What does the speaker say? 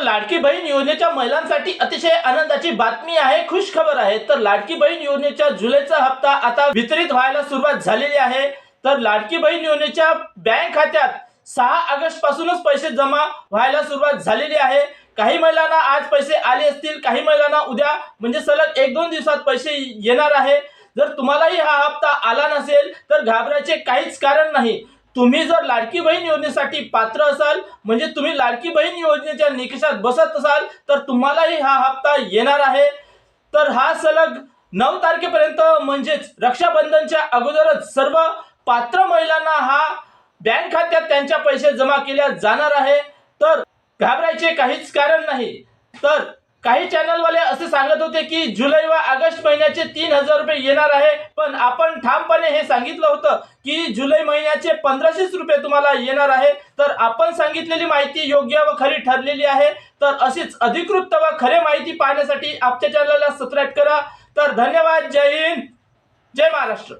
तर लाडकी बहीण योजनेच्या महिलांसाठी अतिशय आनंदाची बातमी आहे खुश खबर आहे. तर लाडकी बहीण योजनेच्या जुलैचा हप्ता आता वितरित व्हायला सुरुवात झालेली आहे. तर लाडकी बहीण योजनेच्या बँक खात्यात सहा ऑगस्ट पासूनच पैसे जमा व्हायला सुरुवात झालेली आहे. काही महिलांना आज पैसे आले असतील काही महिलांना उद्या म्हणजे सलग एक दोन दिवसात पैसे येणार आहे. जर तुम्हालाही हा हप्ता आला नसेल तर घाबरायचे काहीच कारण नाही. तुम्ही जर लाडकी बहीण योजनेसाठी पात्र असाल म्हणजे तुम्ही लाडकी बहीण योजनेच्या निकषात बसत असाल तर तुम्हालाही हा हप्ता येणार आहे. तर हा सलग नऊ तारखेपर्यंत म्हणजेच रक्षाबंधनच्या अगोदरच सर्व पात्र महिलांना हा बँक खात्यात त्यांच्या पैसे जमा केल्या जाणार आहे. तर घाबरायचे काहीच कारण नाही. तर काही चॅनलवाले असे सांगत होते की जुलै व ऑगस्ट महिन्याचे तीन हजार रुपये येणार आहे. पण आपण ठामपणे हे सांगितलं होतं की जुलै महिन्याचे पंधराशेच रुपये तुम्हाला येणार आहे. तर आपण सांगितलेली माहिती योग्य व खरी ठरलेली आहे. तर अशीच अधिकृत व खरे माहिती पाहण्यासाठी आमच्या चॅनलला सबस्क्राईब करा. तर धन्यवाद. जय हिंद. जय महाराष्ट्र.